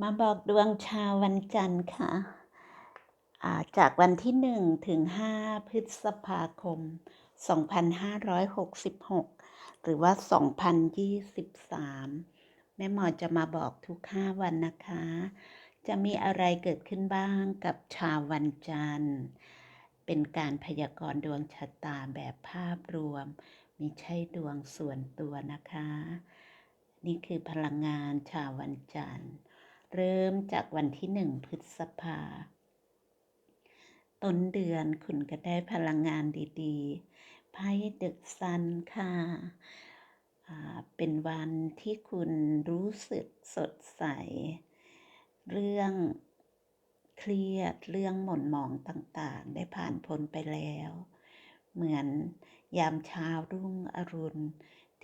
มาบอกดวงชาววันจันทร์ค่ะ จากวันที่1ถึง5พฤษภาคม 2566 หรือว่า 2023 แม่หมอจะมาบอกทุก5วันนะคะ จะมีอะไรเกิดขึ้นบ้างกับชาววันจันทร์ เป็นการพยากรณ์ดวงชะตาแบบภาพรวมไม่ใช่ดวงส่วนตัวนะคะ นี่คือพลังงานชาววันจันทร์ เริ่มจากวันที่หนึ่งพฤษภา ต้นเดือนคุณก็ได้พลังงานดีๆ ไพ่เดอะซันค่ะเป็นวันที่คุณรู้สึกสดใส เรื่องเครียดเรื่องหม่นหมองต่างๆ ได้ผ่านพ้นไปแล้ว เหมือนยามเช้ารุ่งอรุณ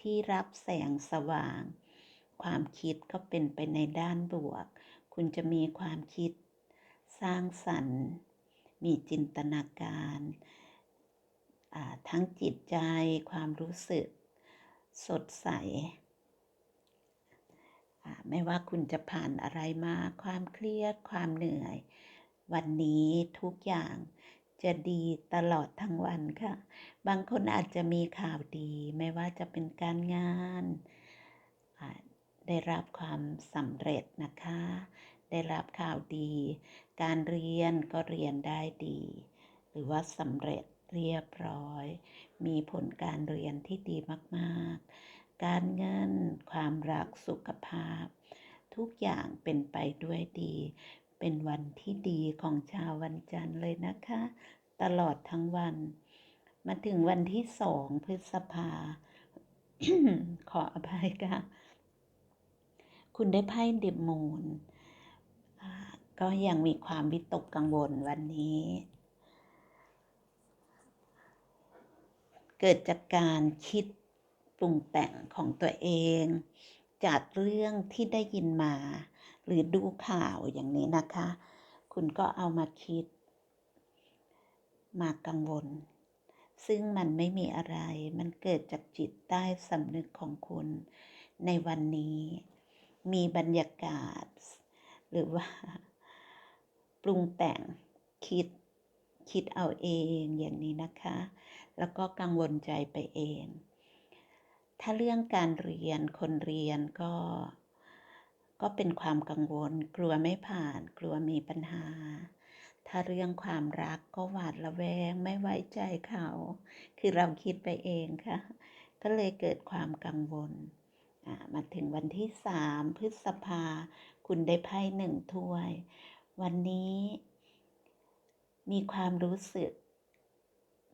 ที่รับแสงสว่าง ความคิดก็เป็นไปในด้านบวก คุณจะมีความคิด สร้างสรรค์ มีจินตนาการทั้งจิตใจความรู้สึก สดใส ไม่ว่าคุณจะผ่านอะไรมาความเครียดความเหนื่อย วันนี้ทุกอย่างจะดีตลอดทั้งวันค่ะ บางคนอาจจะมีข่าวดี ไม่ว่าจะเป็นการงาน ได้รับความสำเร็จนะคะ ได้รับข่าวดี การเรียนก็เรียนได้ดี หรือว่าสำเร็จเรียบร้อย มีผลการเรียนที่ดีมากๆ การเงิน ความรักสุขภาพ ทุกอย่างเป็นไปด้วยดี เป็นวันที่ดีของชาววันจันทร์เลยนะคะ ตลอดทั้งวัน มาถึงวันที่สองพฤษภาขออภัยค่ะ คุณได้ไพ่เดบมูนก็ยังมีความวิตกกังวลวันนี้ เกิดจากการคิดปรุงแต่งของตัวเอง จากเรื่องที่ได้ยินมา หรือดูข่าวอย่างนี้นะคะ คุณก็เอามาคิด มากังวล ซึ่งมันไม่มีอะไร มันเกิดจากจิตใต้สำนึกของคุณในวันนี้ มีบรรยากาศ หรือว่า ปรุงแต่งคิดคิดเอาเองอย่างนี้นะคะ แล้วก็กังวลใจไปเอง ถ้าเรื่องการเรียนคนเรียนก็ ก็เป็นความกังวล กลัวไม่ผ่าน กลัวมีปัญหา ถ้าเรื่องความรักก็หวาดระแวงไม่ไว้ใจเขา คือเราคิดไปเองค่ะ ก็เลยเกิดความกังวล มาถึงวันที่สามพฤษภา คุณได้ไพ่หนึ่งถ้วย วันนี้ มีความรู้สึก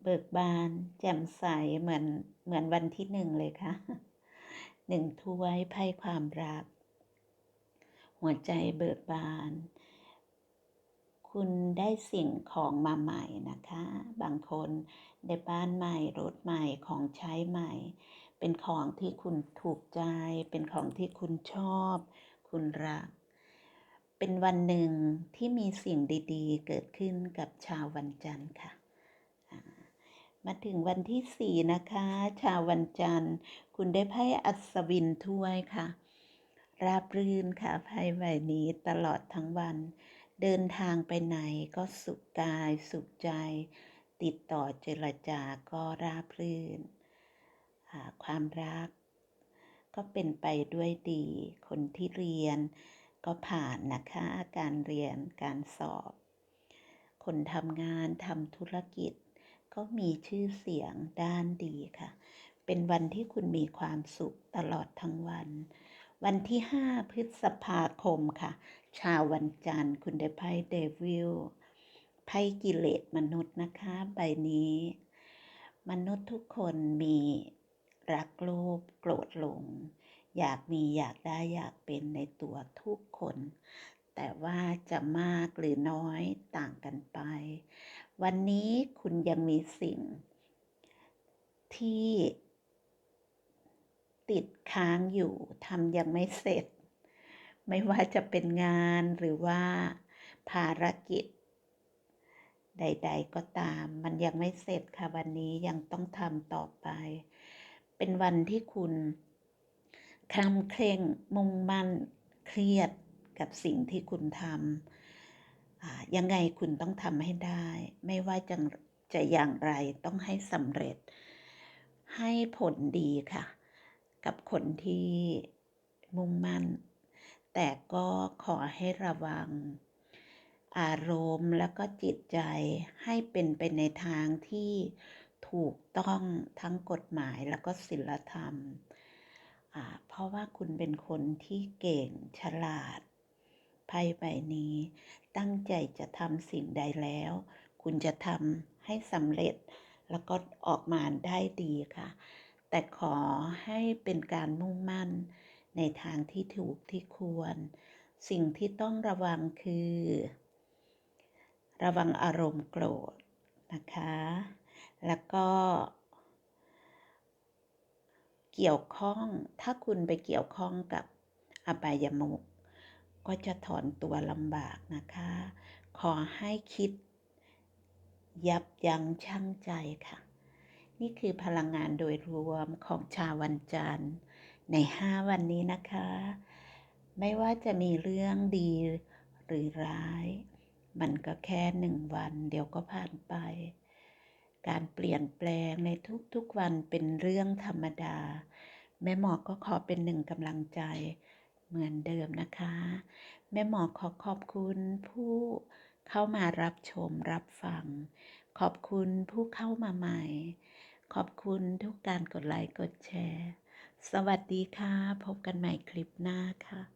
เบิกบาน แจ่มใสเหมือนเหมือนวันที่หนึ่งเลยค่ะหนึ่งถ้วยไพ่ความรัก หัวใจเบิกบาน คุณได้สิ่งของมาใหม่นะคะ บางคนได้บ้านใหม่รถใหม่ของใช้ใหม่ เป็นของที่คุณถูกใจ เป็นของที่คุณชอบ คุณรัก เป็นวันหนึ่งที่มีสิ่งดีๆ เกิดขึ้นกับชาววันจันทร์ค่ะมาถึงวันที่สี่นะคะ ชาววันจันทร์ คุณได้ไพ่อัศวินถ้วยค่ะ ราบรื่นค่ะไพ่ใบนี้ตลอดทั้งวัน เดินทางไปไหนก็สุขกาย สุขใจ ติดต่อเจรจาก็ราบรื่น ความรัก ก็เป็นไปด้วยดี คนที่เรียน ก็ผ่านนะคะการเรียนการสอบ คนทำงานทำธุรกิจ ก็มีชื่อเสียงด้านดีค่ะ เป็นวันที่คุณมีความสุขตลอดทั้งวัน วันที่ 5 พฤษภาคมค่ะ ชาววันจันทร์คุณได้ไพ่เดวิลไพ่กิเลสมนุษย์นะคะ ใบนี้ มนุษย์ทุกคนมี รักโลภโกรธหลง อยากมีอยากได้อยากเป็นในตัวทุกคน แต่ว่าจะมากหรือน้อยต่างกันไป วันนี้คุณยังมีสิ่ง ที่ติดค้างอยู่ทำยังไม่เสร็จ ไม่ว่าจะเป็นงานหรือว่าภารกิจ ใด ๆ ก็ตาม มันยังไม่เสร็จค่ะวันนี้ยังต้องทำต่อไป เป็นวันที่คุณคลำเคร่งมุ่งมั่นเครียดกับสิ่งที่คุณทำยังไงคุณต้องทำให้ได้ ไม่ว่าจะจะอย่างไรต้องให้สำเร็จ ให้ผลดีค่ะ กับคนที่มุ่งมั่น แต่ก็ขอให้ระวังอารมณ์แล้วก็จิตใจให้เป็นไปในทางที่ ถูกต้องทั้งกฎหมายแล้วก็ศีลธรรม เพราะว่าคุณเป็นคนที่เก่งฉลาดไพ่ใบนี้ ตั้งใจจะทำสิ่งใดแล้ว คุณจะทำให้สำเร็จ แล้วก็ออกมาได้ดีค่ะ แต่ขอให้เป็นการมุ่งมั่นในทางที่ถูกที่ควร สิ่งที่ต้องระวังคือ ระวังอารมณ์โกรธนะคะ แล้วก็เกี่ยวข้องถ้าคุณไปเกี่ยวข้องกับอบายมุกก็จะถอนตัวลำบากนะคะ ขอให้คิด ยับยั้งชั่งใจค่ะ นี่คือพลังงานโดยรวมของชาววันจันทร์ใน 5 วันนี้นะคะ ไม่ว่าจะมีเรื่องดีหรือร้าย มันก็แค่หนึ่งวัน เดี๋ยวก็ผ่านไป การเปลี่ยนแปลงในทุกๆวันเป็นเรื่องธรรมดา แม่หมอก็ขอเป็นหนึ่งกำลังใจเหมือนเดิมนะคะ แม่หมอขอขอบคุณผู้เข้ามารับชมรับฟัง ขอบคุณผู้เข้ามาใหม่ ขอบคุณทุกการกดไลค์กดแชร์ สวัสดีค่ะ พบกันใหม่คลิปหน้าค่ะ